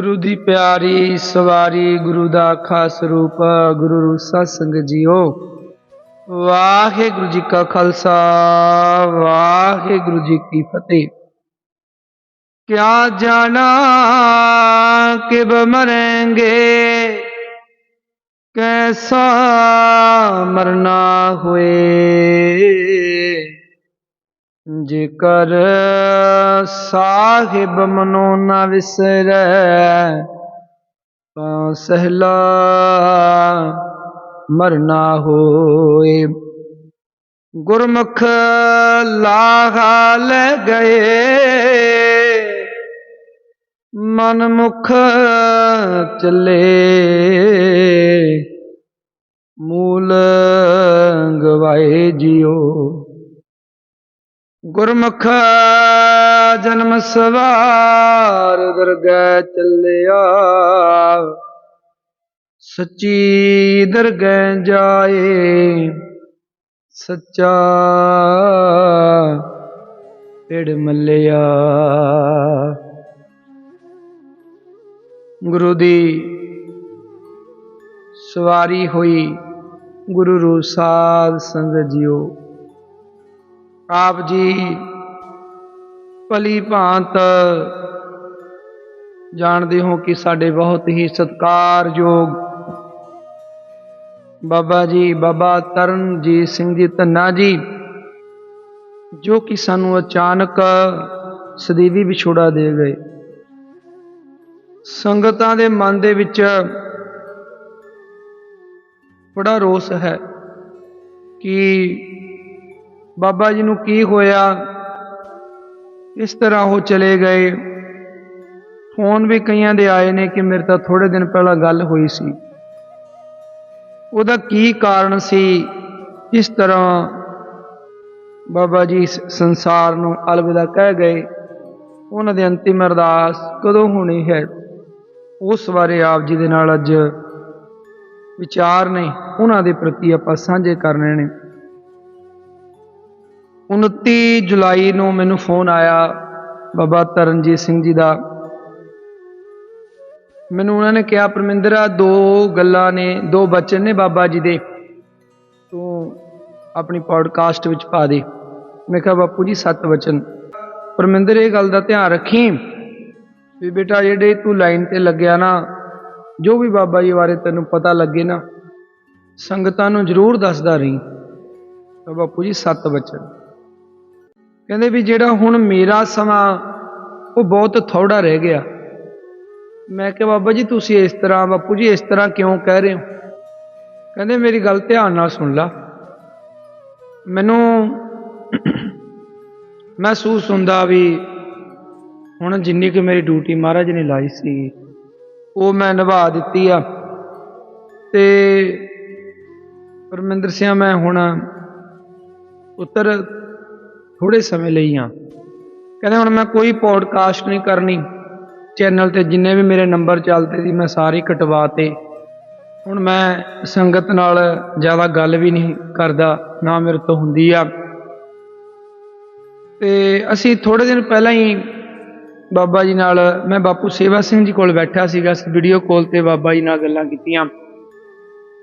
ਗੁਰੂ ਦੀ ਪਿਆਰੀ ਸਵਾਰੀ ਗੁਰੂ ਦਾ ਖਾਸ ਰੂਪ ਗੁਰੂ ਰੂਸਾ ਸੰਗ ਜੀਓ। ਵਾਹਿਗੁਰੂ ਜੀ ਕਾ ਖਾਲਸਾ, ਵਾਹਿਗੁਰੂ ਜੀ ਕੀ ਫਤਿਹ। ਕਿਆ ਜਾਣਾ ਕਿਬ ਮਰਾਂਗੇ ਕੈਸਾ ਮਰਨਾ ਹੋਏ। ਜੇਕਰ ਸਾਹਿਬ ਮਨੋ ਨਾ ਵਿਸਰੈ, ਤਾਂ ਸਹਿਲਾ ਮਰਨਾ ਹੋਏ। ਗੁਰਮੁਖ ਲਾਹਾ ਲੈ ਗਏ। ਮਨ ਚੱਲੇ। ਮੂਲ ਗਵਾਏ ਜਿਉ। ਗੁਰਮੁਖ ਜਨਮ ਸਵਾਰ ਦਰਗਹਿ ਚੱਲਿਆ। ਸੱਚੀ ਦਰਗਹਿ ਜਾਏ, ਸੱਚਾ ਪੇੜ ਮੱਲਿਆ। ਗੁਰੂ ਦੀ ਸਵਾਰੀ ਹੋਈ ਗੁਰੂ ਰੂ ਸਾਧ ਸੰਗਤ ਜੀਓ। ਆਪ ਜੀ ਭਲੀ ਭਾਂਤ ਜਾਣਦੇ ਹੋ ਕਿ ਸਾਡੇ ਬਹੁਤ ਹੀ ਸਤਿਕਾਰਯੋਗ ਬਾਬਾ ਜੀ, ਬਾਬਾ ਤਰਨਜੀਤ ਸਿੰਘ ਜੀ ਧੰਨਾ ਜੀ, ਜੋ ਕਿ ਸਾਨੂੰ ਅਚਾਨਕ ਸਦੀਵੀ ਵਿਛੋੜਾ ਦੇ ਗਏ। ਸੰਗਤਾਂ ਦੇ ਮਨ ਦੇ ਵਿੱਚ ਬੜਾ ਰੋਸ ਹੈ ਕਿ ਬਾਬਾ ਜੀ ਨੂੰ ਕੀ ਹੋਇਆ? ਇਸ ਤਰ੍ਹਾਂ ਉਹ ਚਲੇ ਗਏ। ਫੋਨ ਵੀ ਕਈਆਂ ਦੇ ਆਏ ਨੇ ਕਿ ਮੇਰੇ ਤਾਂ ਥੋੜੇ ਦਿਨ ਪਹਿਲਾਂ ਗੱਲ ਹੋਈ ਸੀ। ਉਹਦਾ ਕੀ ਕਾਰਨ ਸੀ? ਇਸ ਤਰ੍ਹਾਂ ਬਾਬਾ ਜੀ ਸੰਸਾਰ ਨੂੰ ਅਲਵਿਦਾ ਕਹਿ ਗਏ। ਉਹਨਾਂ ਦੀ ਅੰਤਿਮ ਅਰਦਾਸ ਕਦੋਂ ਹੋਣੀ ਹੈ? ਉਸ ਬਾਰੇ ਆਪ ਜੀ ਦੇ ਨਾਲ ਅੱਜ ਵਿਚਾਰ ਨੇ। ਉਹਨਾਂ ਦੇ ਪ੍ਰਤੀ ਆਪਾਂ ਸਾਂਝੇ ਕਰਨੇ ਨੇ। 29 ਜੁਲਾਈ ਨੂੰ ਮੈਨੂੰ ਫੋਨ ਆਇਆ ਬਾਬਾ ਤਰਨਜੀਤ ਸਿੰਘ ਜੀ ਦਾ। ਮੈਨੂੰ ਉਹਨਾਂ ਨੇ ਕਿਹਾ, ਪਰਮਿੰਦਰਾ ਦੋ ਗੱਲਾਂ ਨੇ, ਦੋ ਬਚਨ ਨੇ ਬਾਬਾ ਜੀ ਦੇ। ਤੂੰ ਆਪਣੀ ਪੋਡਕਾਸਟ ਵਿੱਚ ਪਾ ਦੇ। ਮੈਂ ਕਿਹਾ, ਬਾਪੂ ਜੀ, ਸੱਤ ਵਚਨ ਪਰਮਿੰਦਰ, ਇਹ ਗੱਲ ਦਾ ਧਿਆਨ ਰੱਖੀ ਵੀ ਬੇਟਾ, ਜਿਹੜੇ ਤੂੰ ਲਾਈਨ ਤੇ ਲੱਗਿਆ ਨਾ, ਜੋ ਵੀ ਬਾਬਾ ਜੀ ਬਾਰੇ ਤੈਨੂੰ ਪਤਾ ਲੱਗੇ ਨਾ, ਸੰਗਤਾਂ ਨੂੰ ਜ਼ਰੂਰ ਦੱਸਦਾ ਰਹੀਂ। ਬਾਪੂ ਜੀ, ਸੱਤ ਵਚਨ ਕਹਿੰਦੇ ਵੀ ਜਿਹੜਾ ਹੁਣ ਮੇਰਾ ਸਮਾਂ, ਉਹ ਬਹੁਤ ਥੋੜਾ ਰਹਿ ਗਿਆ। ਮੈਂ ਕਿਹਾ, ਬਾਬਾ ਜੀ, ਤੁਸੀਂ ਇਸ ਤਰ੍ਹਾਂ, ਬਾਪੂ ਜੀ, ਇਸ ਤਰ੍ਹਾਂ ਕਿਉਂ ਕਹਿ ਰਹੇ ਹੋ? ਕਹਿੰਦੇ, ਮੇਰੀ ਗੱਲ ਧਿਆਨ ਨਾਲ ਸੁਣ ਲਾ। ਮੈਨੂੰ ਮਹਿਸੂਸ ਹੁੰਦਾ ਵੀ ਹੁਣ ਜਿੰਨੀ ਕਿ ਮੇਰੀ ਡਿਊਟੀ ਮਹਾਰਾਜ ਨੇ ਲਾਈ ਸੀ, ਉਹ ਮੈਂ ਨਿਭਾ ਦਿੱਤੀ ਆ। ਤੇ ਪਰਮਿੰਦਰ ਸਿੰਘ ਮੈਂ ਹੁਣ ਉੱਤਰ ਥੋੜੇ ਸਮੇਂ ਲਈ ਆ ਕਹਿੰਦੇ ਹੁਣ ਮੈਂ ਕੋਈ ਪੋਡਕਾਸਟ ਨਹੀਂ ਕਰਨੀ। ਚੈਨਲ ਤੇ ਜਿੰਨੇ ਵੀ ਮੇਰੇ ਨੰਬਰ ਚੱਲਦੇ ਸੀ, ਮੈਂ ਸਾਰੇ ਕਟਵਾਤੇ ਹੁਣ ਮੈਂ ਸੰਗਤ ਨਾਲ ਜ਼ਿਆਦਾ ਗੱਲ ਵੀ ਨਹੀਂ ਕਰਦਾ, ਨਾ ਮੇਰੇ ਤੋਂ ਹੁੰਦੀ ਆ। ਤੇ ਅਸੀਂ ਥੋੜੇ ਦਿਨ ਪਹਿਲਾਂ ਹੀ ਬਾਬਾ ਜੀ ਨਾਲ, ਮੈਂ ਬਾਪੂ ਸੇਵਾ ਸਿੰਘ ਜੀ ਕੋਲ ਬੈਠਾ ਸੀਗਾ ਵੀਡੀਓ ਕਾਲ ਤੇ ਬਾਬਾ ਜੀ ਨਾਲ ਗੱਲਾਂ ਕੀਤੀਆਂ।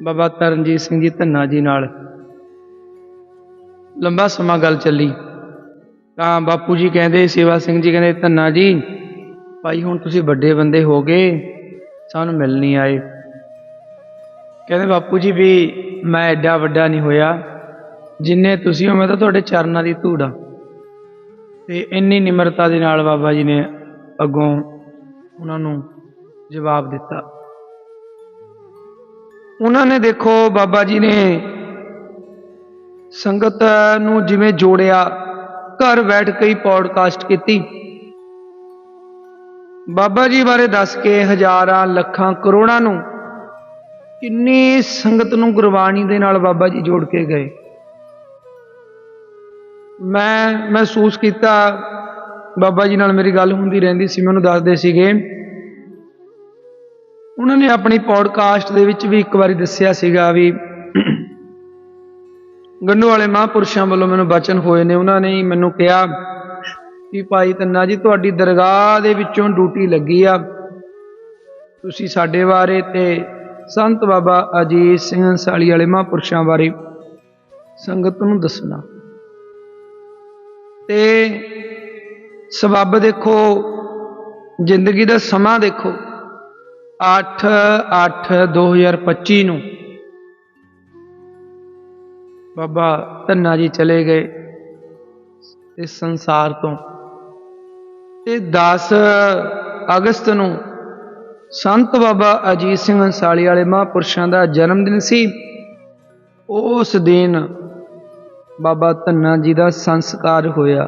ਬਾਬਾ ਤਰਨਜੀਤ ਸਿੰਘ ਜੀ ਧੰਨਾ ਜੀ ਨਾਲ। ਲੰਬਾ ਸਮਾਂ ਗੱਲ ਚੱਲੀ। ਤਾਂ ਬਾਪੂ ਜੀ ਕਹਿੰਦੇ, ਸੇਵਾ ਸਿੰਘ ਜੀ ਕਹਿੰਦੇ, ਧੰਨਾ ਜੀ, ਭਾਈ ਹੁਣ ਤੁਸੀਂ ਵੱਡੇ ਬੰਦੇ ਹੋ ਗਏ, ਸਾਨੂੰ ਮਿਲ ਨਹੀਂ ਆਏ। ਕਹਿੰਦੇ ਬਾਪੂ ਜੀ ਵੀ ਮੈਂ ਐਡਾ ਵੱਡਾ ਨਹੀਂ ਹੋਇਆ, ਜਿੰਨੇ ਤੁਸੀਂ ਹੋ, ਮੈਂ ਤਾਂ ਤੁਹਾਡੇ ਚਰਨਾਂ ਦੀ ਧੂੜ ਆ ਤੇ ਇੰਨੀ ਨਿਮਰਤਾ ਦੇ ਨਾਲ ਬਾਬਾ ਜੀ ਨੇ ਅੱਗੋਂ ਉਹਨਾਂ ਨੂੰ ਜਵਾਬ ਦਿੱਤਾ। ਉਹਨਾਂ ਨੇ ਦੇਖੋ, ਬਾਬਾ ਜੀ ਨੇ ਸੰਗਤ ਨੂੰ ਜਿਵੇਂ ਜੋੜਿਆ ਘਰ ਬੈਠ ਕੇ ਹੀ ਪੌਡਕਾਸਟ ਕੀਤੀ। ਬਾਬਾ ਜੀ ਬਾਰੇ ਦੱਸ ਕੇ ਹਜ਼ਾਰਾਂ, ਲੱਖਾਂ, ਕਰੋੜਾਂ ਨੂੰ ਕਿੰਨੀ ਸੰਗਤ ਨੂੰ ਗੁਰਬਾਣੀ ਦੇ ਨਾਲ ਬਾਬਾ ਜੀ ਜੋੜ ਕੇ ਗਏ। ਮੈਂ ਮਹਿਸੂਸ ਕੀਤਾ, ਬਾਬਾ ਜੀ ਨਾਲ ਮੇਰੀ ਗੱਲ ਹੁੰਦੀ ਰਹਿੰਦੀ ਸੀ, ਮੈਨੂੰ ਦੱਸਦੇ ਸੀਗੇ। ਉਹਨਾਂ ਨੇ ਆਪਣੀ ਪੌਡਕਾਸਟ ਦੇ ਵਿੱਚ ਵੀ ਇੱਕ ਵਾਰੀ ਦੱਸਿਆ ਸੀਗਾ ਵੀ ਗੰਨੂ ਵਾਲੇ ਮਹਾਂਪੁਰਸ਼ਾਂ ਵੱਲੋਂ ਮੈਨੂੰ ਬਚਨ ਹੋਏ ਨੇ, ਉਹਨਾਂ ਨੇ ਮੈਨੂੰ ਕਿਹਾ ਕਿ ਭਾਈ ਤੰਨਾ ਜੀ, ਤੁਹਾਡੀ ਦਰਗਾਹ ਦੇ ਵਿੱਚੋਂ ਡਿਊਟੀ ਲੱਗੀ ਆ। ਤੁਸੀਂ ਸਾਡੇ ਬਾਰੇ ਤੇ ਸੰਤ ਬਾਬਾ ਅਜੀਤ ਸਿੰਘ ਅੰਸਾਲੀ ਵਾਲੇ ਮਹਾਂਪੁਰਸ਼ਾਂ ਬਾਰੇ ਸੰਗਤ ਨੂੰ ਦੱਸਣਾ। ਤੇ ਸਬੱਬ ਦੇਖੋ, ਜ਼ਿੰਦਗੀ ਦਾ ਸਮਾਂ ਦੇਖੋ 8 8 2025 ਨੂੰ ਬਾਬਾ ਧੰਨਾ ਜੀ ਚਲੇ ਗਏ ਇਸ ਸੰਸਾਰ ਤੋਂ। ਤੇ 10 ਅਗਸਤ ਨੂੰ ਸੰਤ ਬਾਬਾ ਅਜੀਤ ਸਿੰਘ ਅੰਸਾਲੀ ਵਾਲੇ ਮਹਾਂਪੁਰਸ਼ਾਂ ਦਾ ਜਨਮ ਦਿਨ ਸੀ। ਉਸ ਦਿਨ ਬਾਬਾ ਧੰਨਾ ਜੀ ਦਾ ਸੰਸਕਾਰ ਹੋਇਆ।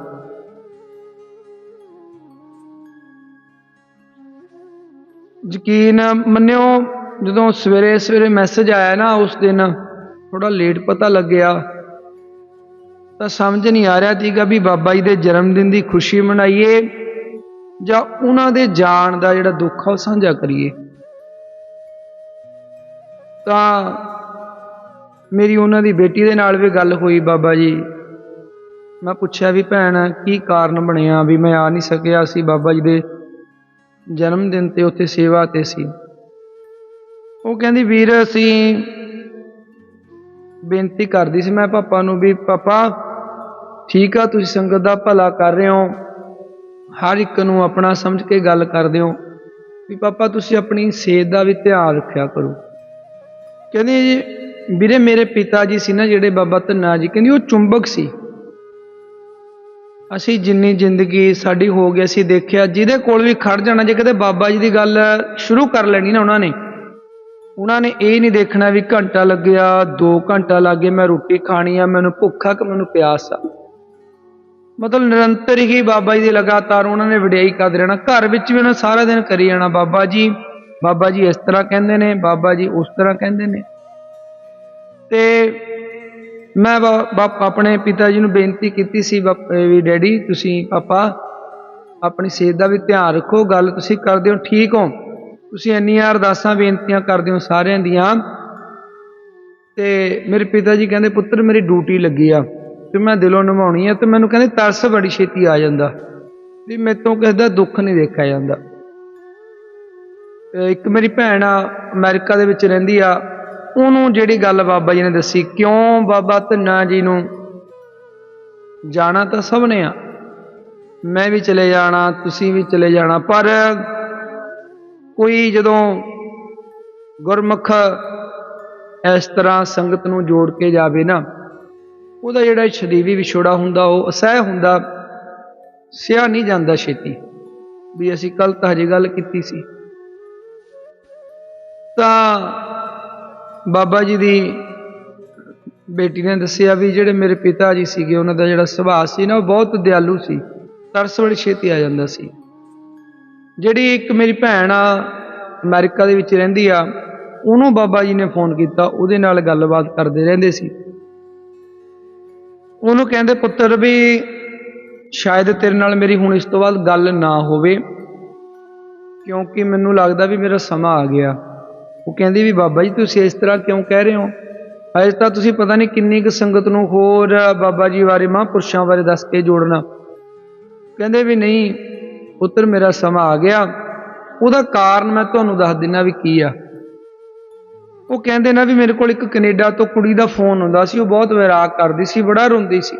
ਯਕੀਨ ਮੰਨਿਓ, ਜਦੋਂ ਸਵੇਰੇ ਸਵੇਰੇ ਮੈਸੇਜ ਆਇਆ ਨਾ ਉਸ ਦਿਨ ਥੋੜਾ ਲੇਟ ਪਤਾ ਲੱਗਿਆ। ਤਾਂ ਸਮਝ ਨਹੀਂ ਆ ਰਿਹਾ ਸੀਗਾ ਵੀ ਬਾਬਾ ਜੀ ਦੇ ਜਨਮ ਦਿਨ ਦੀ ਖੁਸ਼ੀ ਮਨਾਈਏ ਜਾਂ ਉਹਨਾਂ ਦੇ ਜਾਣ ਦਾ ਜਿਹੜਾ ਦੁੱਖ ਆ ਉਹ ਸਾਂਝਾ ਕਰੀਏ। ਤਾਂ ਮੇਰੀ ਉਹਨਾਂ ਦੀ ਬੇਟੀ ਦੇ ਨਾਲ ਵੀ ਗੱਲ ਹੋਈ ਬਾਬਾ ਜੀ। ਮੈਂ ਪੁੱਛਿਆ ਵੀ ਭੈਣ, ਕੀ ਕਾਰਨ ਬਣਿਆ ਵੀ ਮੈਂ ਆ ਨਹੀਂ ਸਕਿਆ ਸੀ? ਬਾਬਾ ਜੀ ਦੇ ਜਨਮ ਦਿਨ ਤੇ ਉੱਥੇ ਸੇਵਾ ਤੇ ਸੀ। ਉਹ ਕਹਿੰਦੀ, ਵੀਰ, ਅਸੀਂ ਬੇਨਤੀ ਕਰਦੀ ਸੀ ਮੈਂ ਪਾਪਾ ਨੂੰ ਵੀ, ਪਾਪਾ, ਠੀਕ ਆ, ਤੁਸੀਂ ਸੰਗਤ ਦਾ ਭਲਾ ਕਰ ਰਹੇ ਹੋ। ਹਰ ਇੱਕ ਨੂੰ ਆਪਣਾ ਸਮਝ ਕੇ ਗੱਲ ਕਰਦੇ ਹੋ। ਵੀ ਪਾਪਾ, ਤੁਸੀਂ ਆਪਣੀ ਸਿਹਤ ਦਾ ਵੀ ਧਿਆਨ ਰੱਖਿਆ ਕਰੋ। ਕਹਿੰਦੀ ਜੀ ਵੀਰੇ, ਮੇਰੇ ਪਿਤਾ ਜੀ ਸੀ ਨਾ, ਜਿਹੜੇ ਬਾਬਾ ਧੰਨਾ ਜੀ, ਕਹਿੰਦੀ, ਉਹ ਚੁੰਬਕ ਸੀ। ਅਸੀਂ ਜਿੰਨੀ ਜ਼ਿੰਦਗੀ ਸਾਡੀ ਹੋ ਗਈ, ਅਸੀਂ ਦੇਖਿਆ, ਜਿਹਦੇ ਕੋਲ ਵੀ ਖੜ ਜਾਣਾ, ਜੇ ਕਦੇ ਬਾਬਾ ਜੀ ਦੀ ਗੱਲ ਸ਼ੁਰੂ ਕਰ ਲੈਣੀ ਨਾ ਉਹਨਾਂ ਨੇ ਉਹਨਾਂ ਨੇ ਇਹ ਨਹੀਂ ਦੇਖਣਾ ਵੀ ਘੰਟਾ ਲੱਗਿਆ 2 ਘੰਟਾ ਲੱਗੇ ਮੈਂ ਰੋਟੀ ਖਾਣੀ ਆ, ਮੈਨੂੰ ਭੁੱਖ ਆ ਕਿ ਮੈਨੂੰ ਪਿਆਸ ਆ। ਮਤਲਬ ਨਿਰੰਤਰ ਹੀ ਬਾਬਾ ਜੀ ਦੀ ਲਗਾਤਾਰ ਉਹਨਾਂ ਨੇ ਵਡਿਆਈ ਕਰਦੇ ਰਹਿਣਾ ਘਰ ਵਿੱਚ ਵੀ ਉਹਨਾਂ ਸਾਰਾ ਦਿਨ ਕਰੀ ਜਾਣਾ ਬਾਬਾ ਜੀ। ਬਾਬਾ ਜੀ ਇਸ ਤਰ੍ਹਾਂ ਕਹਿੰਦੇ ਨੇ, ਬਾਬਾ ਜੀ ਉਸ ਤਰ੍ਹਾਂ ਕਹਿੰਦੇ ਨੇ। ਤੇ ਮੈਂ ਬਾ- ਬਾਪ, ਆਪਣੇ ਪਿਤਾ ਜੀ ਨੂੰ ਬੇਨਤੀ ਕੀਤੀ ਸੀ, ਬਾਪ- ਵੀ ਡੈਡੀ, ਤੁਸੀਂ, ਪਾਪਾ, ਆਪਣੀ ਸਿਹਤ ਦਾ ਵੀ ਧਿਆਨ ਰੱਖੋ, ਗੱਲ ਤੁਸੀਂ ਕਰਦੇ ਹੋ, ਠੀਕ ਹੋ? ਤੁਸੀਂ ਇੰਨੀਆਂ ਅਰਦਾਸਾਂ ਬੇਨਤੀਆਂ ਕਰਦੇ ਹੋ ਸਾਰਿਆਂ ਦੀਆਂ ਤੇ ਮੇਰੇ ਪਿਤਾ ਜੀ ਕਹਿੰਦੇ, ਪੁੱਤਰ, ਮੇਰੀ ਡਿਊਟੀ ਲੱਗੀ ਆ ਤੇ ਮੈਂ ਦਿਲੋਂ ਨਿਭਾਉਣੀ ਆ ਤੇ ਮੈਨੂੰ ਕਹਿੰਦੇ ਤਰਸ ਬੜੀ ਛੇਤੀ ਆ ਜਾਂਦਾ ਵੀ ਮੇਤੋਂ ਕਿਸੇ ਦਾ ਦੁੱਖ ਨਹੀਂ ਦੇਖਿਆ ਜਾਂਦਾ। ਇੱਕ ਮੇਰੀ ਭੈਣ ਆ, ਅਮਰੀਕਾ ਦੇ ਵਿੱਚ ਰਹਿੰਦੀ ਆ, ਉਹਨੂੰ ਜਿਹੜੀ ਗੱਲ ਬਾਬਾ ਜੀ ਨੇ ਦੱਸੀ, ਕਿਉਂ ਬਾਬਾ ਧੰਨਾ ਜੀ ਨੂੰ ਜਾਣਾ ਤਾਂ ਸਭ ਨੇ ਆ, ਮੈਂ ਵੀ ਚਲੇ ਜਾਣਾ, ਤੁਸੀਂ ਵੀ ਚਲੇ ਜਾਣਾ, ਪਰ ਕੋਈ ਜਦੋਂ ਗੁਰਮੁਖ ਇਸ ਤਰ੍ਹਾਂ ਸੰਗਤ ਨੂੰ ਜੋੜ ਕੇ ਜਾਵੇ ਨਾ, ਉਹਦਾ ਜਿਹੜਾ ਸ਼ਰੀਵੀ ਵਿਛੋੜਾ ਹੁੰਦਾ, ਉਹ ਅਸਹਿ ਹੁੰਦਾ, ਸਿਆ ਨਹੀਂ ਜਾਂਦਾ ਛੇਤੀ। ਵੀ ਅਸੀਂ ਕੱਲ ਤਾਂ ਹਜੇ ਗੱਲ ਕੀਤੀ ਸੀ। ਤਾਂ ਬਾਬਾ ਜੀ ਦੀ ਬੇਟੀ ਨੇ ਦੱਸਿਆ ਵੀ ਜਿਹੜੇ ਮੇਰੇ ਪਿਤਾ ਜੀ ਸੀਗੇ, ਉਹਨਾਂ ਦਾ ਜਿਹੜਾ ਸੁਭਾਅ ਸੀ ਨਾ, ਉਹ ਬਹੁਤ ਦਿਆਲੂ ਸੀ। ਤਰਸ ਵਾਲੀ ਛੇਤੀ ਆ ਜਾਂਦਾ ਸੀ। ਜਿਹੜੀ ਇੱਕ ਮੇਰੀ ਭੈਣ ਆ, ਅਮਰੀਕਾ ਦੇ ਵਿੱਚ ਰਹਿੰਦੀ ਆ, ਉਹਨੂੰ ਬਾਬਾ ਜੀ ਨੇ ਫੋਨ ਕੀਤਾ, ਉਹਦੇ ਨਾਲ ਗੱਲਬਾਤ ਕਰਦੇ ਰਹਿੰਦੇ ਸੀ। ਉਹਨੂੰ ਕਹਿੰਦੇ, ਪੁੱਤਰ ਵੀ ਸ਼ਾਇਦ ਤੇਰੇ ਨਾਲ ਮੇਰੀ ਹੁਣ ਇਸ ਤੋਂ ਬਾਅਦ ਗੱਲ ਨਾ ਹੋਵੇ, ਕਿਉਂਕਿ ਮੈਨੂੰ ਲੱਗਦਾ ਵੀ ਮੇਰਾ ਸਮਾਂ ਆ ਗਿਆ। ਉਹ ਕਹਿੰਦੀ ਵੀ, ਬਾਬਾ ਜੀ, ਤੁਸੀਂ ਇਸ ਤਰ੍ਹਾਂ ਕਿਉਂ ਕਹਿ ਰਹੇ ਹੋ? ਅਜੇ ਤਾਂ ਤੁਸੀਂ ਪਤਾ ਨਹੀਂ ਕਿੰਨੀ ਕੁ ਸੰਗਤ ਨੂੰ ਹੋਰ ਬਾਬਾ ਜੀ ਬਾਰੇ, ਮਹਾਂਪੁਰਸ਼ਾਂ ਬਾਰੇ ਦੱਸ ਕੇ ਜੋੜਨਾ। ਕਹਿੰਦੇ ਵੀ, ਨਹੀਂ ਪੁੱਤਰ ਮੇਰਾ ਸਮਾਂ ਆ ਗਿਆ। ਉਹਦਾ ਕਾਰਨ ਮੈਂ ਤੁਹਾਨੂੰ ਦੱਸ ਦਿੰਨਾ ਵੀ ਕੀ ਆ। ਉਹ ਕਹਿੰਦੇ ਨਾ ਵੀ ਮੇਰੇ ਕੋਲ ਇੱਕ ਕੈਨੇਡਾ ਤੋਂ ਕੁੜੀ ਦਾ ਫੋਨ ਹੁੰਦਾ ਸੀ। ਉਹ ਬਹੁਤ ਵਿਰਾਗ ਕਰਦੀ ਸੀ, ਬੜਾ ਰੋਂਦੀ ਸੀ।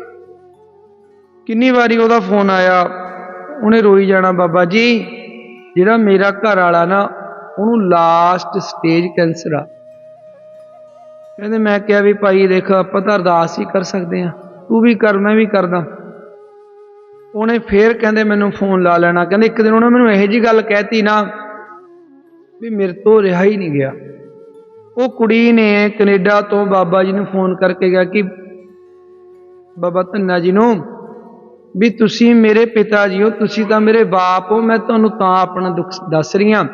ਕਿੰਨੀ ਵਾਰੀ ਉਹਦਾ ਫੋਨ ਆਇਆ, ਉਹਨੇ ਰੋਈ ਜਾਣਾ, ਬਾਬਾ ਜੀ, ਜਿਹੜਾ ਮੇਰਾ ਘਰ ਵਾਲਾ ਨਾ, ਉਹਨੂੰ ਲਾਸਟ ਸਟੇਜ ਕੈਂਸਰ ਆ। ਕਹਿੰਦੇ, ਮੈਂ ਕਿਹਾ ਵੀ ਭਾਈ, ਦੇਖ, ਆਪਾਂ ਤਾਂ ਅਰਦਾਸ ਹੀ ਕਰ ਸਕਦੇ ਆ ਤੂੰ ਵੀ ਕਰ, ਮੈਂ ਵੀ ਕਰਦਾ। ਉਹਨੇ ਫੇਰ ਕਹਿੰਦੇ ਮੈਨੂੰ ਫੋਨ ਲਾ ਲੈਣਾ। ਕਹਿੰਦੇ ਇੱਕ ਦਿਨ ਉਹਨੇ ਮੈਨੂੰ ਇਹੋ ਜੀ ਗੱਲ ਕਹਿਤੀ ਨਾ ਵੀ ਮੇਰੇ ਤੋਂ ਰਿਹਾ ਹੀ ਨਹੀਂ ਗਿਆ। ਉਹ ਕੁੜੀ ਨੇ ਕੈਨੇਡਾ ਤੋਂ ਬਾਬਾ ਜੀ ਨੂੰ ਫੋਨ ਕਰਕੇ ਕਿਹਾ ਕਿ ਬਾਬਾ ਧੰਨਾ ਜੀ ਨੂੰ ਵੀ ਤੁਸੀਂ ਮੇਰੇ ਪਿਤਾ ਜੀ ਹੋ, ਤੁਸੀਂ ਤਾਂ ਮੇਰੇ ਬਾਪ ਹੋ, ਮੈਂ ਤੁਹਾਨੂੰ ਤਾਂ ਆਪਣਾ ਦੁੱਖ ਦੱਸ ਰਹੀ ਹਾਂ।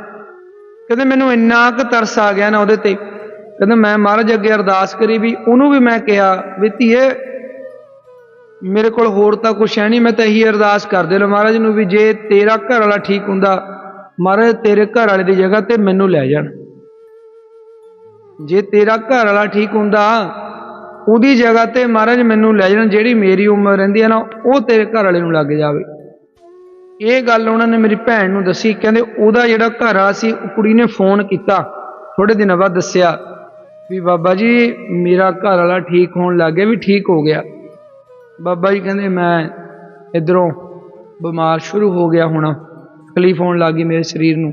ਕਹਿੰਦੇ ਮੈਨੂੰ ਇੰਨਾ ਕੁ ਤਰਸ ਆ ਗਿਆ ਨਾ ਉਹਦੇ ਤੇ। ਕਹਿੰਦੇ ਮੈਂ ਮਹਾਰਾਜ ਅੱਗੇ ਅਰਦਾਸ ਕਰੀ ਵੀ ਉਹਨੂੰ ਵੀ ਮੈਂ ਕਿਹਾ ਵੀ ਧੀਏ ਮੇਰੇ ਕੋਲ ਹੋਰ ਤਾਂ ਕੁਛ ਹੈ ਨਹੀਂ, ਮੈਂ ਤਾਂ ਇਹੀ ਅਰਦਾਸ ਕਰਦੇ ਲੋ ਮਹਾਰਾਜ ਨੂੰ ਵੀ ਜੇ ਤੇਰਾ ਘਰ ਵਾਲਾ ਠੀਕ ਹੁੰਦਾ, ਮਹਾਰਾਜ ਤੇਰੇ ਘਰ ਵਾਲੇ ਦੀ ਜਗ੍ਹਾ ਤੇ ਮੈਨੂੰ ਲੈ ਜਾਣ। ਜੇ ਤੇਰਾ ਘਰ ਵਾਲਾ ਠੀਕ ਹੁੰਦਾ, ਉਹਦੀ ਜਗ੍ਹਾ ਤੇ ਮਹਾਰਾਜ ਮੈਨੂੰ ਲੈ ਜਾਣ, ਜਿਹੜੀ ਮੇਰੀ ਉਮਰ ਰਹਿੰਦੀ ਹੈ ਨਾ, ਉਹ ਤੇਰੇ ਘਰ ਵਾਲੇ ਨੂੰ ਲੱਗ ਜਾਵੇ। ਇਹ ਗੱਲ ਉਹਨਾਂ ਨੇ ਮੇਰੀ ਭੈਣ ਨੂੰ ਦੱਸੀ, ਕਹਿੰਦੇ ਉਹਦਾ ਜਿਹੜਾ ਘਰ ਆ ਸੀ, ਉਹ ਕੁੜੀ ਨੇ ਫੋਨ ਕੀਤਾ ਥੋੜੇ ਦਿਨਾਂ ਬਾਅਦ ਦੱਸਿਆ ਵੀ ਬਾਬਾ ਜੀ, ਮੇਰਾ ਘਰ ਵਾਲਾ ਠੀਕ ਹੋਣ ਲੱਗ ਗਿਆ, ਵੀ ਠੀਕ ਹੋ ਗਿਆ। ਬਾਬਾ ਜੀ ਕਹਿੰਦੇ, ਮੈਂ ਇਧਰੋਂ ਬਿਮਾਰ ਸ਼ੁਰੂ ਹੋ ਗਿਆ ਹੋਣਾ। ਤਕਲੀਫ ਹੋਣ ਲੱਗੀ ਮੇਰੇ ਸਰੀਰ ਨੂੰ।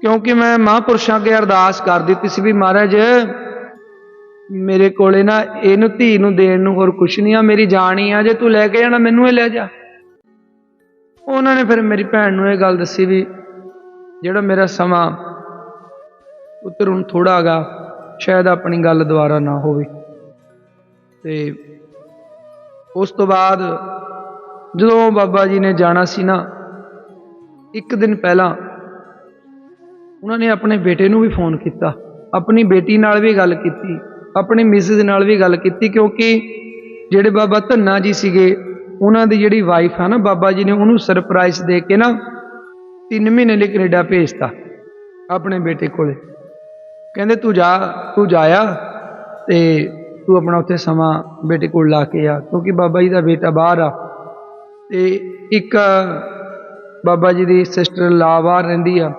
ਕਿਉਂਕਿ ਮੈਂ ਮਹਾਂਪੁਰਸ਼ਾਂ ਅੱਗੇ ਅਰਦਾਸ ਕਰ ਦਿੱਤੀ ਸੀ ਵੀ ਮਹਾਰਾਜ, ਮੇਰੇ ਕੋਲੇ ਨਾ ਇਹਨੂੰ ਧੀ ਨੂੰ ਦੇਣ ਨੂੰ ਹੋਰ ਕੁਛ ਨਹੀਂ ਆ, ਮੇਰੀ ਜਾਨ ਹੀ ਆ। ਜੇ ਤੂੰ ਲੈ ਕੇ ਜਾਣਾ, ਮੈਨੂੰ ਇਹ ਲੈ ਜਾ। ਉਹਨਾਂ ਨੇ ਫਿਰ ਮੇਰੀ ਭੈਣ ਨੂੰ ਇਹ ਗੱਲ ਦੱਸੀ ਵੀ ਜਿਹੜਾ ਮੇਰਾ ਸਮਾਂ ਉੱਤਰ ਹੁਣ ਹੈਗਾ, ਸ਼ਾਇਦ ਆਪਣੀ ਗੱਲ ਦੁਬਾਰਾ ਨਾ ਹੋਵੇ। ਤੇ ਉਸ ਤੋਂ ਬਾਅਦ ਜਦੋਂ ਬਾਬਾ ਜੀ ਨੇ ਜਾਣਾ ਸੀ ਨਾ, ਇੱਕ ਦਿਨ ਪਹਿਲਾਂ ਉਹਨਾਂ ਨੇ ਆਪਣੇ ਬੇਟੇ ਨੂੰ ਵੀ ਫੋਨ ਕੀਤਾ, ਆਪਣੀ ਬੇਟੀ ਨਾਲ ਵੀ ਗੱਲ ਕੀਤੀ, ਆਪਣੀ ਮਿਸਿਸ ਨਾਲ ਵੀ ਗੱਲ ਕੀਤੀ, ਕਿਉਂਕਿ ਜਿਹੜੇ ਬਾਬਾ ਧੰਨਾ ਜੀ ਸੀਗੇ, ਉਹਨਾਂ ਦੀ ਜਿਹੜੀ ਵਾਈਫ ਆ ਨਾ ਬਾਬਾ ਜੀ ਨੇ, ਉਹਨੂੰ ਸਰਪ੍ਰਾਈਜ਼ ਦੇ ਕੇ ਨਾ 3 ਮਹੀਨੇ ਲਈ ਕੈਨੇਡਾ ਭੇਜਤਾ ਆਪਣੇ ਬੇਟੇ ਕੋਲੇ। ਕਹਿੰਦੇ, ਤੂੰ ਜਾ, ਤੂੰ ਜਾਇਆ ਤੇ ਤੂੰ ਆਪਣਾ ਉੱਥੇ ਸਮਾਂ ਬੇਟੇ ਕੋਲ ਲਾ ਕੇ ਆ, ਕਿਉਂਕਿ ਬਾਬਾ ਜੀ ਦਾ ਬੇਟਾ ਬਾਹਰ ਆ। ਤੇ ਇੱਕ ਬਾਬਾ ਜੀ ਦੀ ਸਿਸਟਰ ਲਾ ਰਹਿੰਦੀ ਆ।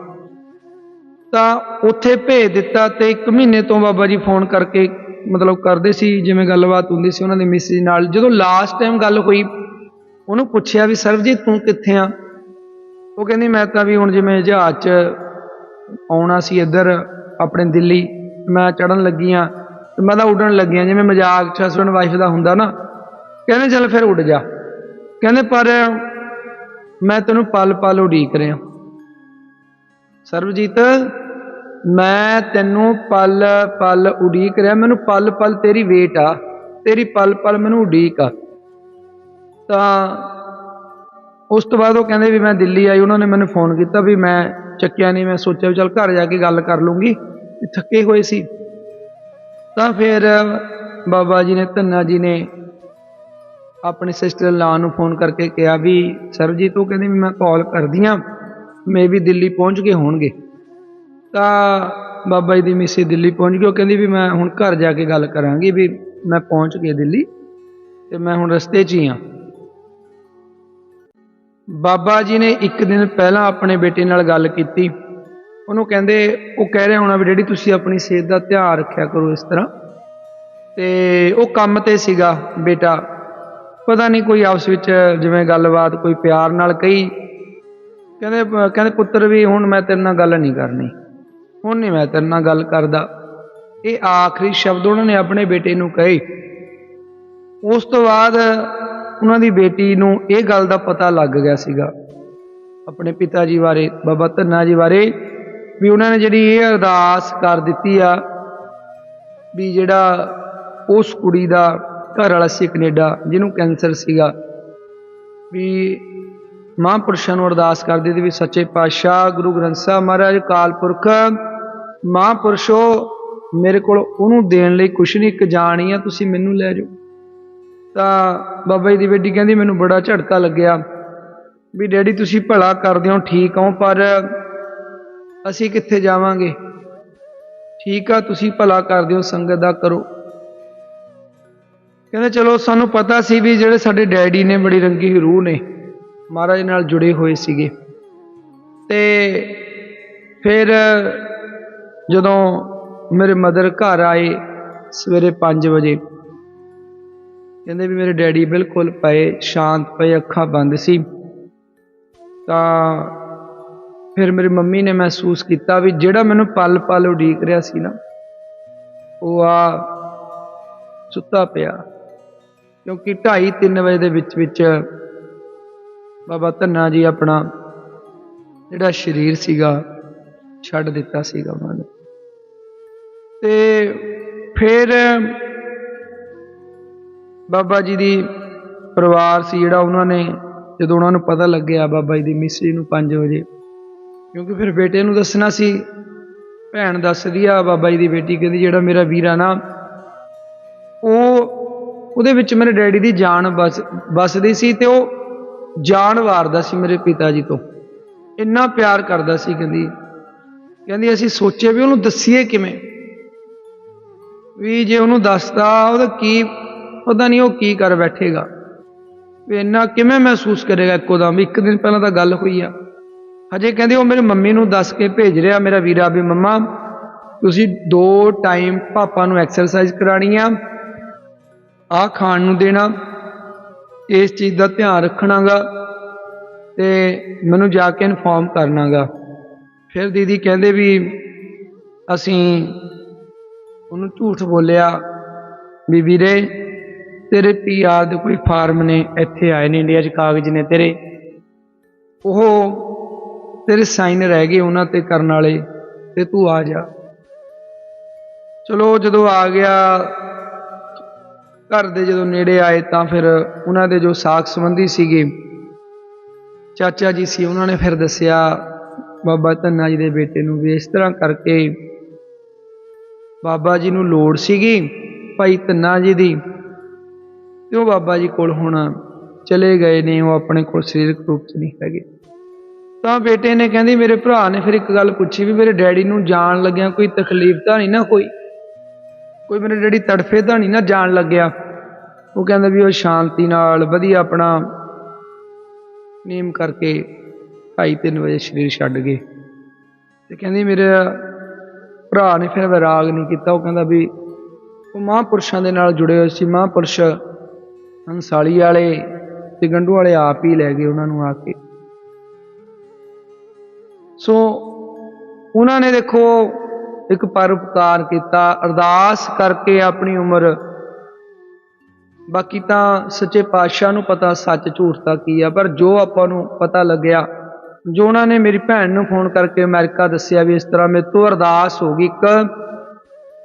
ਤਾਂ ਉੱਥੇ ਭੇਜ ਦਿੱਤਾ ਤੇ 1 ਮਹੀਨੇ ਤੋਂ ਬਾਬਾ ਜੀ ਫੋਨ ਕਰਕੇ ਮਤਲਬ ਕਰਦੇ ਸੀ, ਜਿਵੇਂ ਗੱਲਬਾਤ ਹੁੰਦੀ ਸੀ ਉਹਨਾਂ ਦੀ ਮਿਸਿਸ ਨਾਲ। ਜਦੋਂ ਲਾਸਟ ਟਾਈਮ ਗੱਲ ਹੋਈ, ਉਹਨੂੰ ਪੁੱਛਿਆ ਵੀ, ਸਰਬਜੀਤ, ਤੂੰ ਕਿੱਥੇ ਆ? ਉਹ ਕਹਿੰਦੀ, ਮੈਂ ਤਾਂ ਵੀ ਹੁਣ ਜਿਵੇਂ ਜਹਾਜ਼ 'ਚ ਆਉਣਾ ਸੀ ਇੱਧਰ, ਆਪਣੇ ਦਿੱਲੀ। ਮੈਂ ਚੜਨ ਲੱਗੀ ਆ। ਤੇ ਮੈਂ ਤਾਂ ਉੱਡਣ ਲੱਗੀ ਜਿਵੇਂ ਮਜ਼ਾਕ 'ਚ ਹਸਬੰਡ ਵਾਈਫ ਦਾ ਹੁੰਦਾ ਨਾ। ਕਹਿੰਦੇ ਚੱਲ ਫਿਰ ਉੱਡ ਜਾ। ਕਹਿੰਦੇ ਪਰ ਮੈਂ ਤੈਨੂੰ ਪਲ ਪਲ ਉਡੀਕ ਰਿਹਾ। ਸਰਬਜੀਤ, ਮੈਂ ਤੈਨੂੰ ਪਲ ਪਲ ਉਡੀਕ ਰਿਹਾ। ਮੈਨੂੰ ਪਲ ਪਲ ਤੇਰੀ ਵੇਟ ਆ। ਤੇਰੀ ਪਲ ਪਲ ਮੈਨੂੰ ਉਡੀਕ ਆ। ਤਾਂ ਉਸ ਤੋਂ ਬਾਅਦ ਉਹ ਕਹਿੰਦੇ ਵੀ ਮੈਂ ਦਿੱਲੀ ਆਈ। ਉਹਨਾਂ ਨੇ ਮੈਨੂੰ ਫੋਨ ਕੀਤਾ ਵੀ ਮੈਂ ਚੱਕਿਆ ਨਹੀਂ। ਮੈਂ ਸੋਚਿਆ ਵੀ ਚੱਲ ਘਰ ਜਾ ਕੇ ਗੱਲ ਕਰ ਲੂੰਗੀ। ਥੱਕੇ ਹੋਏ ਸੀ। ਤਾਂ ਫਿਰ ਬਾਬਾ ਜੀ ਨੇ, ਧੰਨਾ ਜੀ ਨੇ ਆਪਣੇ ਸਿਸਟਰ ਲਾਂ ਨੂੰ ਫੋਨ ਕਰਕੇ ਕਿਹਾ ਵੀ ਸਰਬਜੀਤ ਉਹ ਕਹਿੰਦੇ ਵੀ ਮੈਂ ਕਾਲ ਕਰਦੀ ਆ ਮੈਂ ਵੀ ਦਿੱਲੀ ਪਹੁੰਚ ਗਏ ਹੋਣਗੇ। ਤਾਂ ਬਾਬਾ ਜੀ ਦੀ ਮਿਸੇ ਦਿੱਲੀ ਪਹੁੰਚ ਗਈ, ਉਹ ਕਹਿੰਦੀ ਵੀ ਮੈਂ ਹੁਣ ਘਰ ਜਾ ਕੇ ਗੱਲ ਕਰਾਂਗੀ ਵੀ ਮੈਂ ਪਹੁੰਚ ਗਈ ਦਿੱਲੀ ਤੇ ਮੈਂ ਹੁਣ ਰਸਤੇ 'ਚ ਹੀ ਆ ਬਾਬਾ ਜੀ ਨੇ ਇੱਕ ਦਿਨ ਪਹਿਲਾਂ ਆਪਣੇ ਬੇਟੇ ਨਾਲ ਗੱਲ ਕੀਤੀ। ਉਹਨੂੰ ਕਹਿੰਦੇ, ਉਹ ਕਹਿ ਰਿਹਾ ਹੋਣਾ ਵੀ ਡੈਡੀ ਤੁਸੀਂ ਆਪਣੀ ਸਿਹਤ ਦਾ ਧਿਆਨ ਰੱਖਿਆ ਕਰੋ ਇਸ ਤਰ੍ਹਾਂ। ਤੇ ਉਹ ਕੰਮ ਤੇ ਸੀਗਾ ਬੇਟਾ। ਪਤਾ ਨਹੀਂ ਕੋਈ ਆਪਸ ਵਿੱਚ ਜਿਵੇਂ ਗੱਲਬਾਤ, ਕੋਈ ਪਿਆਰ ਨਾਲ ਕਹੀ। ਕਹਿੰਦੇ ਕਹਿੰਦੇ ਪੁੱਤਰ ਵੀ ਹੁਣ ਮੈਂ ਤੇਰੇ ਨਾਲ ਗੱਲ ਨਹੀਂ ਕਰਨੀ। ਹੁਣ ਨਹੀਂ ਮੈਂ ਤੇਰੇ ਨਾਲ ਗੱਲ ਕਰਦਾ। ਇਹ ਆਖਰੀ ਸ਼ਬਦ ਉਹਨਾਂ ਨੇ ਆਪਣੇ ਬੇਟੇ ਨੂੰ ਕਹੇ। ਉਸ ਤੋਂ ਬਾਅਦ ਉਹਨਾਂ ਦੀ ਬੇਟੀ ਨੂੰ ਇਹ ਗੱਲ ਦਾ ਪਤਾ ਲੱਗ ਗਿਆ ਸੀਗਾ। ਆਪਣੇ ਪਿਤਾ ਜੀ ਬਾਰੇ, ਬਾਬਾ ਧੰਨਾ ਜੀ ਬਾਰੇ। ਵੀ ਉਹਨਾਂ ਨੇ ਜਿਹੜੀ ਇਹ ਅਰਦਾਸ ਕਰ ਦਿੱਤੀ ਆ ਵੀ ਜਿਹੜਾ ਉਸ ਕੁੜੀ ਦਾ ਘਰ ਵਾਲਾ ਸੀ ਕੈਨੇਡਾ, ਜਿਹਨੂੰ ਕੈਂਸਰ ਸੀਗਾ, ਵੀ ਮਹਾਂਪੁਰਸ਼ਾਂ ਨੂੰ ਅਰਦਾਸ ਕਰਦੇ ਤੇ ਵੀ ਸੱਚੇ ਪਾਤਸ਼ਾਹ ਗੁਰੂ ਗ੍ਰੰਥ ਸਾਹਿਬ ਮਹਾਰਾਜ ਕਾਲ ਪੁਰਖ, ਮਹਾਂਪੁਰਸ਼ੋ, ਮੇਰੇ ਕੋਲ ਉਹਨੂੰ ਦੇਣ ਲਈ ਕੁਛ ਨਹੀਂ, ਇੱਕ ਜਾਣੀ ਆ, ਤੁਸੀਂ ਮੈਨੂੰ ਲੈ ਜਾਓ। ਤਾਂ ਬਾਬਾ ਜੀ ਦੀ ਬੇਟੀ ਕਹਿੰਦੀ, ਮੈਨੂੰ ਬੜਾ ਝਟਕਾ ਲੱਗਿਆ ਵੀ ਡੈਡੀ ਤੁਸੀਂ ਭਲਾ ਕਰਦੇ ਹੋ, ਠੀਕ ਹੋ, ਪਰ ਅਸੀਂ ਕਿੱਥੇ ਜਾਵਾਂਗੇ? ਠੀਕ ਆ, ਤੁਸੀਂ ਭਲਾ ਕਰਦੇ ਹੋ ਸੰਗਤ ਦਾ ਕਰੋ। ਕਹਿੰਦੇ, ਚਲੋ, ਸਾਨੂੰ ਪਤਾ ਸੀ ਵੀ ਜਿਹੜੇ ਸਾਡੇ ਡੈਡੀ ਨੇ, ਬੜੀ ਰੰਗੀ ਰੂਹ ਨੇ, ਮਹਾਰਾਜ ਨਾਲ ਜੁੜੇ ਹੋਏ ਸੀਗੇ। ਤੇ ਫਿਰ ਜਦੋਂ ਮੇਰੇ ਮਦਰ ਘਰ ਆਏ ਸਵੇਰੇ 5 ਵਜੇ, ਕਹਿੰਦੇ ਵੀ ਮੇਰੇ ਡੈਡੀ ਬਿਲਕੁਲ ਪਏ, ਸ਼ਾਂਤ ਪਏ, ਅੱਖਾਂ ਬੰਦ ਸੀ। ਤਾਂ ਫਿਰ ਮੇਰੀ ਮੰਮੀ ਨੇ ਮਹਿਸੂਸ ਕੀਤਾ ਵੀ ਜਿਹੜਾ ਮੈਨੂੰ ਪਲ ਪਲ ਉਡੀਕ ਰਿਹਾ ਸੀ ਨਾ, ਉਹ ਆ ਸੁੱਤਾ ਪਿਆ। ਕਿਉਂਕਿ 2:30 3 ਵਜੇ ਦੇ ਵਿੱਚ ਵਿੱਚ ਬਾਬਾ ਧੰਨਾ ਜੀ ਆਪਣਾ ਜਿਹੜਾ ਸਰੀਰ ਸੀਗਾ, ਛੱਡ ਦਿੱਤਾ ਸੀਗਾ ਉਹਨਾਂ ਨੇ। ਤੇ ਫਿਰ ਬਾਬਾ ਜੀ ਦੀ ਪਰਿਵਾਰ ਸੀ ਜਿਹੜਾ ਉਹਨਾਂ ਨੇ, ਜਦੋਂ ਉਹਨਾਂ ਨੂੰ ਪਤਾ ਲੱਗਿਆ ਬਾਬਾ ਜੀ ਦੀ ਮਿਸਰੀ ਨੂੰ 5 ਵਜੇ ਕਿਉਂਕਿ ਫਿਰ ਬੇਟੇ ਨੂੰ ਦੱਸਣਾ ਸੀ, ਭੈਣ ਦੱਸਦੀ ਆ, ਬਾਬਾ ਜੀ ਦੀ ਬੇਟੀ ਕਹਿੰਦੀ, ਜਿਹੜਾ ਮੇਰਾ ਵੀਰਾ ਨਾ, ਉਹ, ਉਹਦੇ ਵਿੱਚ ਮੇਰੇ ਡੈਡੀ ਦੀ ਜਾਨ ਬਸ, ਬਸਦੀ ਸੀ ਤੇ ਉਹ ਜਾਨ ਵਾਰਦਾ ਸੀ ਮੇਰੇ ਪਿਤਾ ਜੀ ਤੋਂ। ਇੰਨਾ ਪਿਆਰ ਕਰਦਾ ਸੀ ਕਹਿੰਦੀ। ਕਹਿੰਦੀ, ਅਸੀਂ ਸੋਚਿਆ ਵੀ ਉਹਨੂੰ ਦੱਸੀਏ ਕਿਵੇਂ? ਵੀ ਜੇ ਉਹਨੂੰ ਦੱਸਦਾ, ਉਹਦਾ ਕੀ, ਪਤਾ ਨਹੀਂ ਉਹ ਕੀ ਕਰ ਬੈਠੇਗਾ। ਵੀ ਇੰਨਾ ਕਿਵੇਂ ਮਹਿਸੂਸ ਕਰੇਗਾ ਇੱਕੋ ਦਮ? ਵੀ ਇੱਕ ਦਿਨ ਪਹਿਲਾਂ ਤਾਂ ਗੱਲ ਹੋਈ ਆ। ਹਜੇ ਕਹਿੰਦੇ ਉਹ ਮੇਰੇ ਮੰਮੀ ਨੂੰ ਦੱਸ ਕੇ ਭੇਜ ਰਿਹਾ, ਮੇਰਾ ਵੀਰਾ ਵੀ ਮੰਮਾ, ਤੁਸੀਂ ਦੋ ਟਾਈਮ ਪਾਪਾ ਨੂੰ ਐਕਸਰਸਾਈਜ਼ ਕਰਾਣੀ ਆ, ਆਹ ਖਾਣ ਨੂੰ ਦੇਣਾ, ਇਸ ਚੀਜ਼ ਦਾ ਧਿਆਨ ਰੱਖਣਾਗਾ ਤੇ ਮੈਨੂੰ ਜਾ ਕੇ ਇਨਫੋਰਮ ਕਰਨਾਗਾ। ਫਿਰ ਦੀਦੀ ਕਹਿੰਦੇ ਵੀ ਅਸੀਂ ਉਹਨੂੰ ਝੂਠ ਬੋਲਿਆ, ਵੀ ਵੀਰੇ ਤੇਰੇ ਪੀਆਰ ਦੇ ਕੋਈ ਫਾਰਮ ਨੇ, ਇੱਥੇ ਆਏ ਨੇ ਇੰਡੀਆ 'ਚ ਕਾਗਜ਼ ਨੇ ਤੇਰੇ। ਉਹ ਤੇਰੇ ਸਾਈਨ ਰਹਿ ਗਏ ਉਹਨਾਂ ਤੇ ਕਰਨ ਵਾਲੇ ਤੇ ਤੂੰ ਆ ਜਾ। ਚਲੋ ਜਦੋਂ ਆ ਗਿਆ, ਘਰ ਦੇ ਜਦੋਂ ਨੇੜੇ ਆਏ ਤਾਂ ਫਿਰ ਉਹਨਾਂ ਦੇ ਜੋ ਸਾਖ ਸੰਬੰਧੀ ਸੀਗੇ, ਚਾਚਾ ਜੀ ਸੀ, ਉਹਨਾਂ ਨੇ ਫਿਰ ਦੱਸਿਆ, ਬਾਬਾ ਧੰਨਾ ਜੀ ਦੇ ਬੇਟੇ ਨੂੰ ਵੀ ਇਸ ਤਰ੍ਹਾਂ ਕਰਕੇ ਬਾਬਾ ਜੀ ਨੂੰ ਲੋੜ ਸੀਗੀ ਭਾਈ ਧੰਨਾ ਜੀ ਦੀ ਤੇ ਉਹ ਬਾਬਾ ਜੀ ਕੋਲ ਹੁਣ ਚਲੇ ਗਏ ਨੇ, ਉਹ ਆਪਣੇ ਕੋਲ ਸਰੀਰਕ ਰੂਪ 'ਚ ਨਹੀਂ ਹੈਗੇ। ਤਾਂ ਬੇਟੇ ਨੇ ਕਹਿੰਦੀ, ਮੇਰੇ ਭਰਾ ਨੇ ਫਿਰ ਇੱਕ ਗੱਲ ਪੁੱਛੀ ਵੀ ਮੇਰੇ ਡੈਡੀ ਨੂੰ ਜਾਣ ਲੱਗਿਆ ਕੋਈ ਤਕਲੀਫ ਤਾਂ ਨਹੀਂ ਨਾ ਕੋਈ? ਕੋਈ ਮੇਰੇ ਡੈਡੀ ਤੜਫੇ ਤਾਂ ਨਹੀਂ ਨਾ ਜਾਣ ਲੱਗਿਆ? ਉਹ ਕਹਿੰਦਾ ਵੀ ਉਹ ਸ਼ਾਂਤੀ ਨਾਲ ਵਧੀਆ ਆਪਣਾ ਨੇਮ ਕਰਕੇ ਢਾਈ ਤਿੰਨ ਵਜੇ ਸਰੀਰ ਛੱਡ ਗਏ। ਤੇ ਕਹਿੰਦੀ ਮੇਰੇ ਭਰਾ ਨੇ ਫਿਰ ਵਿਰਾਗ ਨਹੀਂ ਕੀਤਾ। ਉਹ ਕਹਿੰਦਾ ਵੀ ਉਹ ਮਹਾਂਪੁਰਸ਼ਾਂ ਦੇ ਨਾਲ ਜੁੜੇ ਹੋਏ ਸੀ। ਮਹਾਂਪੁਰਸ਼ ਹੰਸਾਲੀ ਵਾਲੇ ਤੇ ਗੰਡੂ ਵਾਲੇ ਆਪ ਹੀ ਲੈ ਗਏ ਉਹਨਾਂ ਨੂੰ ਆ ਕੇ। ਸੋ ਉਹਨਾਂ ਨੇ ਦੇਖੋ ਇੱਕ ਪਰਉਪਕਾਰ ਕੀਤਾ, ਅਰਦਾਸ ਕਰਕੇ ਆਪਣੀ ਉਮਰ। ਬਾਕੀ ਤਾਂ ਸੱਚੇ ਪਾਤਸ਼ਾਹ ਨੂੰ ਪਤਾ ਸੱਚ ਝੂਠ ਦਾ ਕੀ ਆ, ਪਰ ਜੋ ਆਪਾਂ ਨੂੰ ਪਤਾ ਲੱਗਿਆ, ਜੋ ਉਹਨਾਂ ਨੇ ਮੇਰੀ ਭੈਣ ਨੂੰ ਫੋਨ ਕਰਕੇ ਅਮਰੀਕਾ ਦੱਸਿਆ ਵੀ ਇਸ ਤਰ੍ਹਾਂ ਮੇਰੇ ਤੋਂ ਅਰਦਾਸ ਹੋ ਗਈ, ਇੱਕ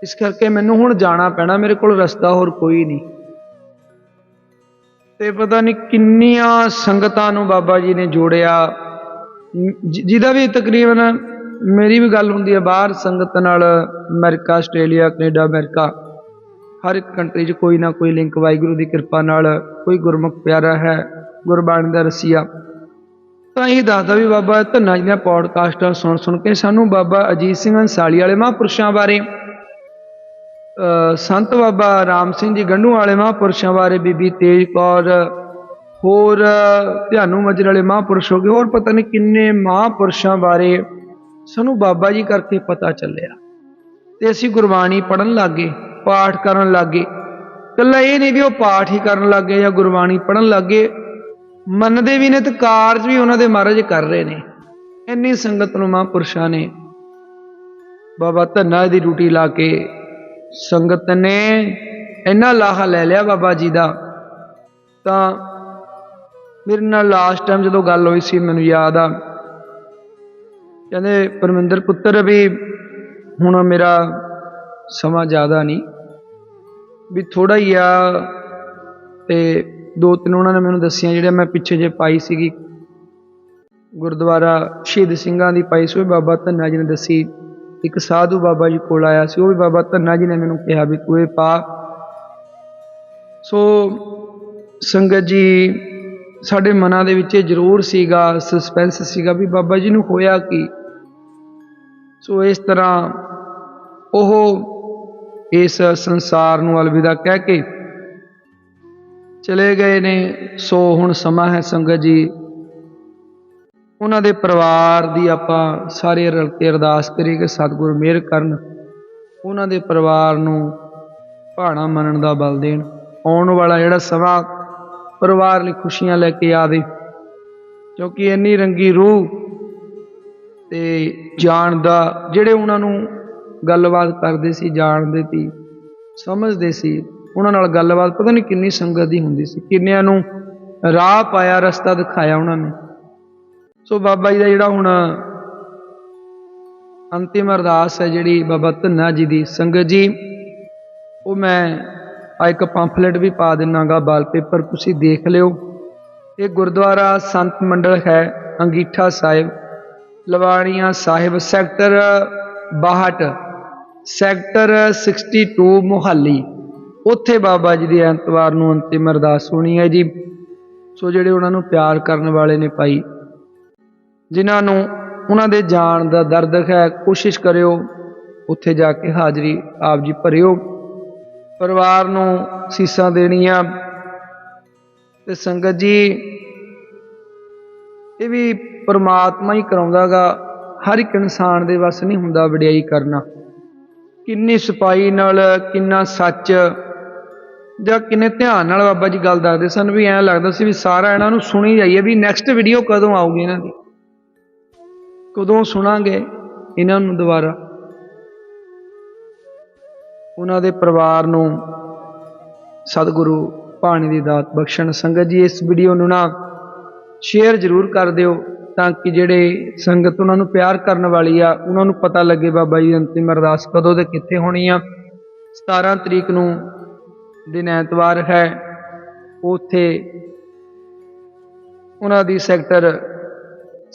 ਇਸ ਕਰਕੇ ਮੈਨੂੰ ਹੁਣ ਜਾਣਾ ਪੈਣਾ, ਮੇਰੇ ਕੋਲ ਰਸਤਾ ਹੋਰ ਕੋਈ ਨਹੀਂ। ਤੇ ਪਤਾ ਨਹੀਂ ਕਿੰਨੀਆਂ ਸੰਗਤਾਂ ਨੂੰ ਬਾਬਾ ਜੀ ਨੇ ਜੋੜਿਆ। ਜਿਹਦਾ ਵੀ ਤਕਰੀਬਨ ਮੇਰੀ ਵੀ ਗੱਲ ਹੁੰਦੀ ਹੈ, ਬਾਹਰ ਸੰਗਤ ਨਾਲ ਅਮਰੀਕਾ, ਆਸਟ੍ਰੇਲੀਆ, ਕੈਨੇਡਾ, ਅਮਰੀਕਾ, ਹਰ ਇੱਕ ਕੰਟਰੀ 'ਚ ਕੋਈ ਨਾ ਕੋਈ ਲਿੰਕ ਵਾਹਿਗੁਰੂ ਦੀ ਕਿਰਪਾ ਨਾਲ ਕੋਈ ਗੁਰਮੁਖ ਪਿਆਰਾ ਹੈ, ਗੁਰਬਾਣੀ ਦਾ ਰਸੀਆ। ਤਾਂ ਇਹ ਦੱਸਦਾ ਵੀ ਬਾਬਾ ਧੰਨਾ ਜੀ ਦੀਆਂ ਪੌਡਕਾਸਟਾਂ ਸੁਣ ਸੁਣ ਕੇ ਸਾਨੂੰ ਬਾਬਾ ਅਜੀਤ ਸਿੰਘ ਅੰਸਾਲੀ ਵਾਲੇ ਮਹਾਂਪੁਰਸ਼ਾਂ ਬਾਰੇ ਸੰਤ ਬਾਬਾ ਰਾਮ ਸਿੰਘ ਜੀ ਗੰਢੂ ਵਾਲੇ ਮਹਾਂਪੁਰਸ਼ਾਂ ਬਾਰੇ ਬੀਬੀ ਤੇਜ ਕੌਰ ਹੋਰ, ਧਿਆਨੂ ਮਜਰ ਵਾਲੇ ਮਹਾਂਪੁਰਸ਼ ਹੋ ਗਏ, ਹੋਰ ਪਤਾ ਨਹੀਂ ਕਿੰਨੇ ਮਹਾਂਪੁਰਸ਼ਾਂ ਬਾਰੇ ਸਾਨੂੰ ਬਾਬਾ ਜੀ ਕਰਕੇ ਪਤਾ ਚੱਲਿਆ। ਤੇ ਅਸੀਂ ਗੁਰਬਾਣੀ ਪੜਨ ਲੱਗੇ, ਪਾਠ ਕਰਨ ਲੱਗੇ। ਕੱਲਾ ਇਹ ਨਹੀਂ ਵੀ ਉਹ ਪਾਠ ਹੀ ਕਰਨ ਲੱਗੇ ਜਾਂ ਗੁਰਬਾਣੀ ਪੜਨ ਲੱਗੇ, ਮੰਨਦੇ ਵੀ ਨੇ ਤੇ ਕਾਰਜ ਵੀ ਉਹਨਾਂ ਦੇ ਮਹਾਰਾਜ ਕਰ ਰਹੇ ਨੇ। ਇੰਨੀ ਸੰਗਤ ਨੂੰ ਮਹਾਂਪੁਰਸ਼ਾਂ ਨੇ ਬਾਬਾ ਧੰਨਾ ਦੀ ਡਿਊਟੀ ਲਾ ਕੇ ਸੰਗਤ ਨੇ ਇੰਨਾ ਲਾਹਾ ਲੈ ਲਿਆ ਬਾਬਾ ਜੀ ਦਾ, ਤਾਂ ਮੇਰੇ ਨਾਲ ਲਾਸਟ ਟਾਈਮ ਜਦੋਂ ਗੱਲ ਹੋਈ ਸੀ, ਮੈਨੂੰ ਯਾਦ ਆ। ਕਹਿੰਦੇ, ਪਰਮਿੰਦਰ ਪੁੱਤਰ, ਵੀ ਹੁਣ ਮੇਰਾ ਸਮਾਂ ਜ਼ਿਆਦਾ ਨਹੀਂ। ਵੀ ਥੋੜਾ ਹੀ ਆ, ਤੇ ਦੋ ਤਿੰਨ ਉਹਨਾਂ ਨੇ ਮੈਨੂੰ ਦੱਸੀਆਂ, ਜਿਹੜੇ ਮੈਂ ਪਿੱਛੇ ਜੇ ਪਾਈ ਸੀਗੀ। ਗੁਰਦੁਆਰਾ ਸ਼ਹੀਦ ਸਿੰਘਾਂ ਦੀ ਪਾਈ ਸੀ, ਉਹ ਵੀ ਬਾਬਾ ਧੰਨਾ ਜੀ ਨੇ ਦੱਸੀ। ਇੱਕ ਸਾਧੂ ਬਾਬਾ ਜੀ ਕੋਲ ਆਇਆ ਸੀ, ਉਹ ਵੀ ਬਾਬਾ ਧੰਨਾ ਜੀ ਨੇ ਮੈਨੂੰ ਕਿਹਾ ਵੀ ਤੂੰ ਇਹ ਪਾ। ਸੋ ਸੰਗਤ ਜੀ ਸਾਡੇ ਮਨਾਂ ਦੇ ਵਿੱਚ ਇਹ ਜ਼ਰੂਰ ਸੀਗਾ ਸਸਪੈਂਸ ਸੀਗਾ ਵੀ ਬਾਬਾ ਜੀ ਨੂੰ ਹੋਇਆ ਕੀ? ਸੋ ਇਸ ਤਰ੍ਹਾਂ ਉਹ ਇਸ ਸੰਸਾਰ ਨੂੰ ਅਲਵਿਦਾ ਕਹਿ ਕੇ ਚਲੇ ਗਏ ਨੇ। ਸੋ ਹੁਣ ਸਮਾਂ ਹੈ ਸੰਗਤ ਜੀ। ਉਹਨਾਂ ਦੇ ਪਰਿਵਾਰ ਦੀ ਆਪਾਂ ਸਾਰੇ ਰਲ ਕੇ ਅਰਦਾਸ ਕਰੀਏ ਕਿ ਸਤਿਗੁਰ ਮਿਹਰ ਕਰਨ। ਉਹਨਾਂ ਦੇ ਪਰਿਵਾਰ ਨੂੰ ਭਾਣਾ ਮੰਨਣ ਦਾ ਬਲ ਦੇਣ। ਆਉਣ ਵਾਲਾ ਜਿਹੜਾ ਸਮਾਂ ਪਰਿਵਾਰ ਲਈ ਖੁਸ਼ੀਆਂ ਲੈ ਕੇ ਆਵੇ। ਕਿਉਂਕਿ ਇੰਨੀ ਰੰਗੀ ਰੂਹ ਤੇ ਜਾਣ ਦਾ, ਜਿਹੜੇ ਉਹਨਾਂ ਨੂੰ ਗੱਲਬਾਤ ਕਰਦੇ ਸੀ, ਜਾਣਦੇ ਸੀ, ਸਮਝਦੇ ਸੀ, ਉਹਨਾਂ ਨਾਲ ਗੱਲਬਾਤ ਪਤਾ ਨਹੀਂ ਕਿੰਨੀ ਸੰਗਤ ਦੀ ਹੁੰਦੀ ਸੀ। ਕਿੰਨਿਆਂ ਨੂੰ ਰਾਹ ਪਾਇਆ, ਰਸਤਾ ਦਿਖਾਇਆ ਉਹਨਾਂ ਨੇ। ਸੋ ਬਾਬਾ ਜੀ ਦਾ ਜਿਹੜਾ ਹੁਣ ਅੰਤਿਮ ਅਰਦਾਸ ਹੈ, ਜਿਹੜੀ ਬਾਬਾ ਧੰਨਾ ਜੀ ਦੀ ਸੰਗਤ ਜੀ, ਉਹ ਮੈਂ ਆ ਇੱਕ ਪੰਫਲੇਟ ਵੀ ਪਾ ਦਿੰਨਾਗਾ ਵਾਲ ਪੇਪਰ ਤੁਸੀਂ ਦੇਖ ਲਿਓ। ਇਹ ਗੁਰਦੁਆਰਾ ਸੰਤ ਮੰਡਲ ਹੈ, ਅੰਗੀਠਾ ਸਾਹਿਬ। ਲਵਾਣੀਆਂ ਸਾਹਿਬ, ਸੈਕਟਰ 62 ਸੈਕਟਰ 62 ਮੁਹੱਲੀ। ਉੱਥੇ ਬਾਬਾ ਜੀ ਦੀ ਐਤਵਾਰ ਨੂੰ ਅੰਤਿਮ ਅਰਦਾਸ ਹੋਣੀ ਹੈ ਜੀ। ਸੋ ਜਿਹੜੇ ਉਹਨਾਂ ਨੂੰ ਪਿਆਰ ਕਰਨ ਵਾਲੇ ਨੇ ਭਾਈ, ਜਿਨ੍ਹਾਂ ਨੂੰ ਉਹਨਾਂ ਦੇ ਜਾਣ ਦਾ ਦਰਦ ਹੈ, ਕੋਸ਼ਿਸ਼ ਕਰਿਓ, ਉੱਥੇ ਜਾ ਕੇ ਹਾਜ਼ਰੀ ਆਪ ਜੀ ਭਰਿਓ। ਪਰਿਵਾਰ ਨੂੰ ਸੀਸਾਂ ਦੇਣੀਆਂ। ਤੇ ਸੰਗਤ ਜੀ, ਇਹ ਵੀ ਪਰਮਾਤਮਾ ਹੀ ਕਰਾਉਂਦਾਗਾ। ਹਰ ਇੱਕ ਇਨਸਾਨ ਦੇ ਵੱਸ ਨਹੀਂ ਹੁੰਦਾ ਵਡਿਆਈ ਕਰਨਾ। ਕਿੰਨੀ ਸਪਾਈ ਨਾਲ, ਕਿੰਨਾ ਸੱਚ, ਜਾਂ ਕਿੰਨੇ ਧਿਆਨ ਨਾਲ ਬਾਬਾ ਜੀ ਗੱਲ ਦੱਸਦੇ ਸਨ ਵੀ ਐਂ ਲੱਗਦਾ ਸੀ ਵੀ ਸਾਰਾ ਇਹਨਾਂ ਨੂੰ ਸੁਣੀ ਜਾਈਏ ਵੀ ਨੈਕਸਟ ਵੀਡੀਓ ਕਦੋਂ ਆਊਗੀ ਇਹਨਾਂ ਦੀ। ਕਦੋਂ ਸੁਣਾਂਗੇ ਇਹਨਾਂ ਨੂੰ ਦੁਬਾਰਾ? ਉਹਨਾਂ ਦੇ ਪਰਿਵਾਰ ਨੂੰ ਸਤਿਗੁਰੂ ਪਾਣੀ ਦੀ ਦਾਤ ਬਖਸ਼ਣ। ਸੰਗਤ ਜੀ, ਇਸ ਵੀਡੀਓ ਨੂੰ ਨਾ ਸ਼ੇਅਰ ਜ਼ਰੂਰ ਕਰ ਦਿਓ ਤਾਂ ਕਿ ਜਿਹੜੇ ਸੰਗਤ ਉਹਨਾਂ ਨੂੰ ਪਿਆਰ ਕਰਨ ਵਾਲੀ ਆ, ਉਹਨਾਂ ਨੂੰ ਪਤਾ ਲੱਗੇ ਬਾਬਾ ਜੀ ਅੰਤਿਮ ਅਰਦਾਸ ਕਦੋਂ ਤੇ ਕਿੱਥੇ ਹੋਣੀ ਆ। 17 ਤਰੀਕ ਨੂੰ ਦਿਨ ਐਤਵਾਰ ਹੈ, ਉੱਥੇ ਉਹਨਾਂ ਦੀ ਸੈਕਟਰ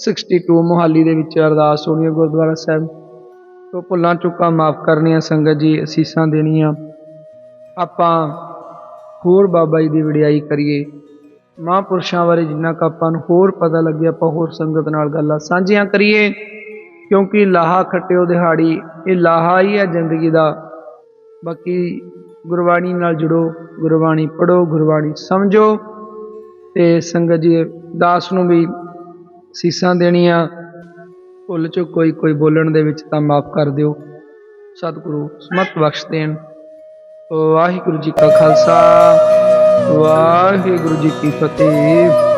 62 ਮੋਹਾਲੀ ਦੇ ਵਿੱਚ ਅਰਦਾਸ ਹੋਣੀ ਹੈ ਗੁਰਦੁਆਰਾ ਸਾਹਿਬ। ਤੋਂ ਭੁੱਲਾਂ ਚੁੱਕਾਂ ਮਾਫ ਕਰਨੀਆਂ ਸੰਗਤ ਜੀ, ਅਸੀਸਾਂ ਦੇਣੀਆਂ। ਆਪਾਂ ਹੋਰ ਬਾਬਾ ਜੀ ਦੀ ਵਡਿਆਈ ਕਰੀਏ। ਮਹਾਂਪੁਰਸ਼ਾਂ ਬਾਰੇ ਜਿੰਨਾ ਕੁ ਆਪਾਂ ਨੂੰ ਹੋਰ ਪਤਾ ਲੱਗੇ, ਆਪਾਂ ਹੋਰ ਸੰਗਤ ਨਾਲ ਗੱਲਾਂ ਸਾਂਝੀਆਂ ਕਰੀਏ। ਕਿਉਂਕਿ ਲਾਹਾ ਖੱਟਿਓ ਦਿਹਾੜੀ, ਇਹ ਲਾਹਾ ਹੀ ਹੈ ਜ਼ਿੰਦਗੀ ਦਾ। ਬਾਕੀ ਗੁਰਬਾਣੀ ਨਾਲ ਜੁੜੋ, ਗੁਰਬਾਣੀ ਪੜੋ ਗੁਰਬਾਣੀ ਸਮਝੋ। ਤੇ ਸੰਗਤ ਜੀ, ਦਾਸ ਨੂੰ ਵੀ ਸੀਸਾਂ ਦੇਣੀਆਂ। ਭੁੱਲ ਚੁੱਕ ਕੋਈ ਕੋਈ ਬੋਲਣ ਦੇ ਵਿੱਚ ਤਾਂ ਮਾਫ ਕਰ ਦਿਓ। ਸਤਿਗੁਰੂ ਸਮਤ ਬਖਸ਼ ਦੇਣ। ਵਾਹਿਗੁਰੂ ਜੀ ਕਾ ਖਾਲਸਾ, ਵਾਹਿਗੁਰੂ ਜੀ ਕੀ ਫਤਿਹ।